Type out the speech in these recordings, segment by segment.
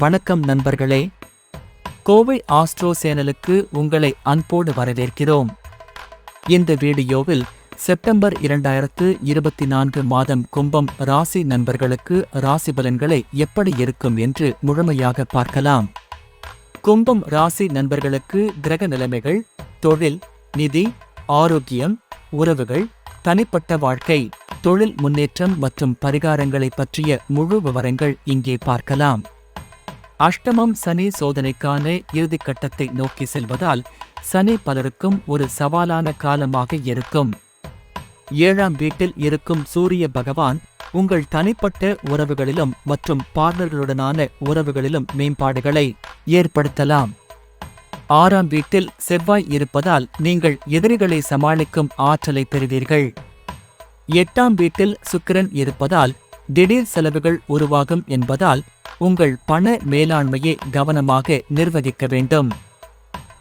வணக்கம் நண்பர்களே. கோவை ஆஸ்ட்ரோ சேனலுக்கு உங்களை அன்போடு வரவேற்கிறோம். இந்த வீடியோவில் செப்டம்பர் இரண்டாயிரத்து இருபத்தி நான்கு மாதம் கும்பம் ராசி நண்பர்களுக்கு ராசி பலன்களை எப்படி இருக்கும் என்று முழுமையாக பார்க்கலாம். கும்பம் ராசி நண்பர்களுக்கு கிரக நிலைமைகள் தொழில் நிதி ஆரோக்கியம் உறவுகள் தனிப்பட்ட வாழ்க்கை தொழில் முன்னேற்றம் மற்றும் பரிகாரங்களை பற்றிய முழு விவரங்கள் இங்கே பார்க்கலாம். அஷ்டமம் சனி சோதனைக்கான இறுதிக்கட்டத்தை நோக்கி செல்வதால் சனி பலருக்கும் ஒரு சவாலான காலமாக இருக்கும். ஏழாம் வீட்டில் இருக்கும் சூரிய பகவான் உங்கள் தனிப்பட்ட உறவுகளிலும் மற்றும் பார்ட்னர்களுடனான உறவுகளிலும் மேம்பாடுகளை ஏற்படுத்தலாம். ஆறாம் வீட்டில் செவ்வாய் இருப்பதால் நீங்கள் எதிரிகளை சமாளிக்கும் ஆற்றலை பெறுவீர்கள். எட்டாம் வீட்டில் சுக்கிரன் இருப்பதால் திடீர் செலவுகள் உருவாகும் என்பதால் உங்கள் பண மேலாண்மையை கவனமாக நிர்வகிக்க வேண்டும்.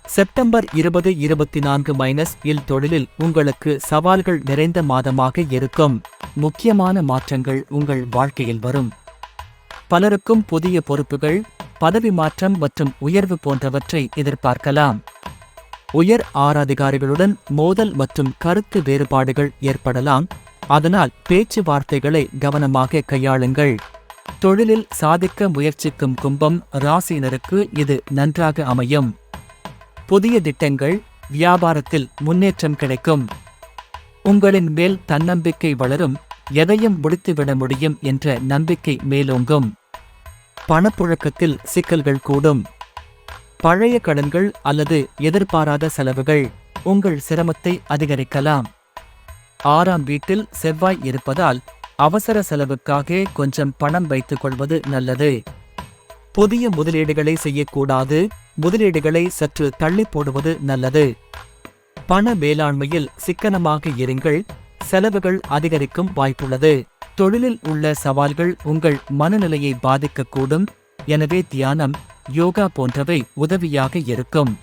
செப்டம்பர் இருபது இருபத்தி நான்கு மைனஸ் இல் தொழிலில் உங்களுக்கு சவால்கள் நிறைந்த மாதமாக இருக்கும். முக்கியமான மாற்றங்கள் உங்கள் வாழ்க்கையில் வரும். பலருக்கும் புதிய பொறுப்புகள் பதவி மாற்றம் மற்றும் உயர்வு போன்றவற்றை எதிர்பார்க்கலாம். உயர் ஆராதிகாரிகளுடன் மோதல் மற்றும் கருத்து வேறுபாடுகள் ஏற்படலாம். அதனால் பேச்சுவார்த்தைகளை கவனமாக கையாளுங்கள். தொழிலில் சாதிக்க முயற்சிக்கும் கும்பம் ராசியினருக்கு இது நன்றாக அமையும். புதிய திட்டங்கள் வியாபாரத்தில் முன்னேற்றம் கிடைக்கும். உங்களின் மேல் தன்னம்பிக்கை வளரும் எதையும் முடித்துவிட முடியும் என்ற நம்பிக்கை மேலோங்கும். பணப்புழக்கத்தில் சிக்கல்கள் கூடும். பழைய கடன்கள் அல்லது எதிர்பாராத செலவுகள் உங்கள் சிரமத்தை அதிகரிக்கலாம். ஆறாம் வீட்டில் செவ்வாய் இருப்பதால் அவசர செலவுக்காக கொஞ்சம் பணம் வைத்துக் கொள்வது நல்லது. புதிய முதலீடுகளை செய்யக்கூடாது. முதலீடுகளை சற்று தள்ளி போடுவது நல்லது. பண மேலாண்மையில் சிக்கனமாக இருங்கள். செலவுகள் அதிகரிக்கும் வாய்ப்புள்ளது. தொழிலில் உள்ள சவால்கள் உங்கள் மனநிலையை பாதிக்கக்கூடும். எனவே தியானம் யோகா போன்றவை உதவியாக இருக்கும்.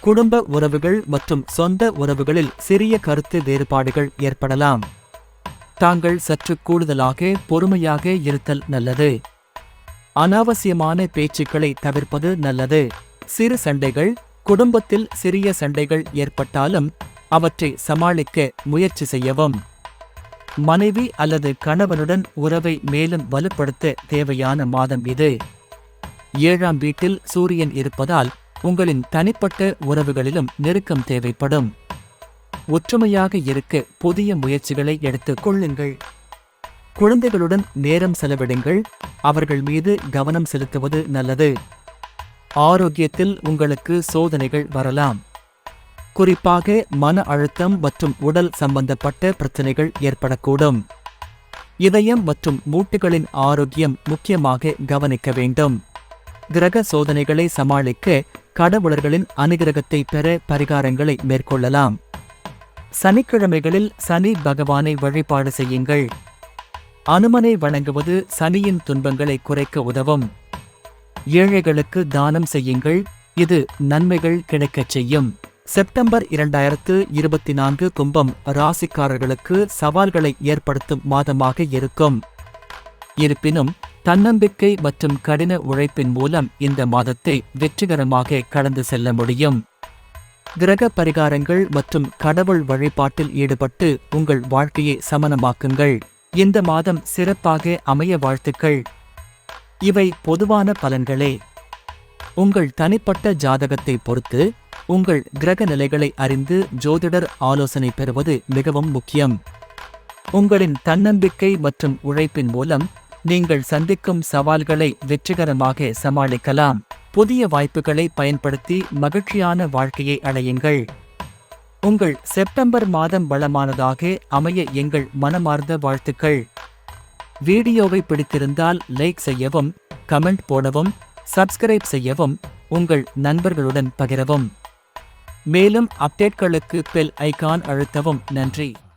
குடும்ப உறவுகள் மற்றும் சொந்த உறவுகளில் சிறிய கருத்து வேறுபாடுகள் ஏற்படலாம். தாங்கள் சற்று கூடுதலாக பொறுமையாக இருத்தல் நல்லது. அனாவசியமான பேச்சுக்களை தவிர்ப்பது நல்லது. சிறு சண்டைகள் குடும்பத்தில் சிறிய சண்டைகள் ஏற்பட்டாலும் அவற்றை சமாளிக்க முயற்சி செய்யவும். மனைவி அல்லது கணவனுடன் உறவை மேலும் வலுப்படுத்த தேவையான மாதம் இது. ஏழாம் வீட்டில் சூரியன் இருப்பதால் உங்களின் தனிப்பட்ட உறவுகளிலும் நெருக்கம் தேவைப்படும். ஒற்றுமையாக இருக்க புதிய முயற்சிகளை எடுத்துக் கொள்ளுங்கள். குழந்தைகளுடன் நேரம் செலவிடுங்கள். அவர்கள் மீது கவனம் செலுத்துவது நல்லது. ஆரோக்கியத்தில் உங்களுக்கு சோதனைகள் வரலாம். குறிப்பாக மன அழுத்தம் மற்றும் உடல் சம்பந்தப்பட்ட பிரச்சனைகள் ஏற்படக்கூடும். இதயம் மற்றும் மூட்டுகளின் ஆரோக்கியம் முக்கியமாக கவனிக்க வேண்டும். கிரக சோதனைகளை சமாளிக்க கடவுளர்களின் அனுகிரகத்தை பெற பரிகாரங்களை மேற்கொள்ளலாம். சனிக்கிழமைகளில் சனி பகவானை வழிபாடு செய்யுங்கள். அனுமனை வணங்குவது சனியின் துன்பங்களை குறைக்க உதவும். ஏழைகளுக்கு தானம் செய்யுங்கள். இது நன்மைகள் கிடைக்கச் செய்யும். செப்டம்பர் இரண்டாயிரத்து இருபத்தி நான்கு கும்பம் ராசிக்காரர்களுக்கு சவால்களை ஏற்படுத்தும் மாதமாக இருக்கும். இருப்பினும் தன்னம்பிக்கை மற்றும் கடின உழைப்பின் மூலம் இந்த மாதத்தை வெற்றிகரமாக கடந்து செல்ல முடியும். கிரக பரிகாரங்கள் மற்றும் கடவுள் வழிபாட்டில் ஈடுபட்டு உங்கள் வாழ்க்கையை சமனமாக்குங்கள் இந்த மாதம் சிறப்பாக அமைய வாழ்த்துக்கள். இவை பொதுவான பலன்களே. உங்கள் தனிப்பட்ட ஜாதகத்தை பொறுத்து உங்கள் கிரக நிலைகளை அறிந்து ஜோதிடர் ஆலோசனை பெறுவது மிகவும் முக்கியம். உங்களின் தன்னம்பிக்கை மற்றும் உழைப்பின் மூலம் நீங்கள் சந்திக்கும் சவால்களை வெற்றிகரமாக சமாளிக்கலாம். புதிய வாய்ப்புகளை பயன்படுத்தி மகிழ்ச்சியான வாழ்க்கையை அடையுங்கள். உங்கள் செப்டம்பர் மாதம் வளமானதாக அமைய எங்கள் மனமார்ந்த வாழ்த்துக்கள். வீடியோவை பிடித்திருந்தால் லைக் செய்யவும் கமெண்ட் போடவும் சப்ஸ்கிரைப் செய்யவும் உங்கள் நண்பர்களுடன் பகிரவும். மேலும் அப்டேட்களுக்கு பெல் ஐகான் அழுத்தவும் நன்றி.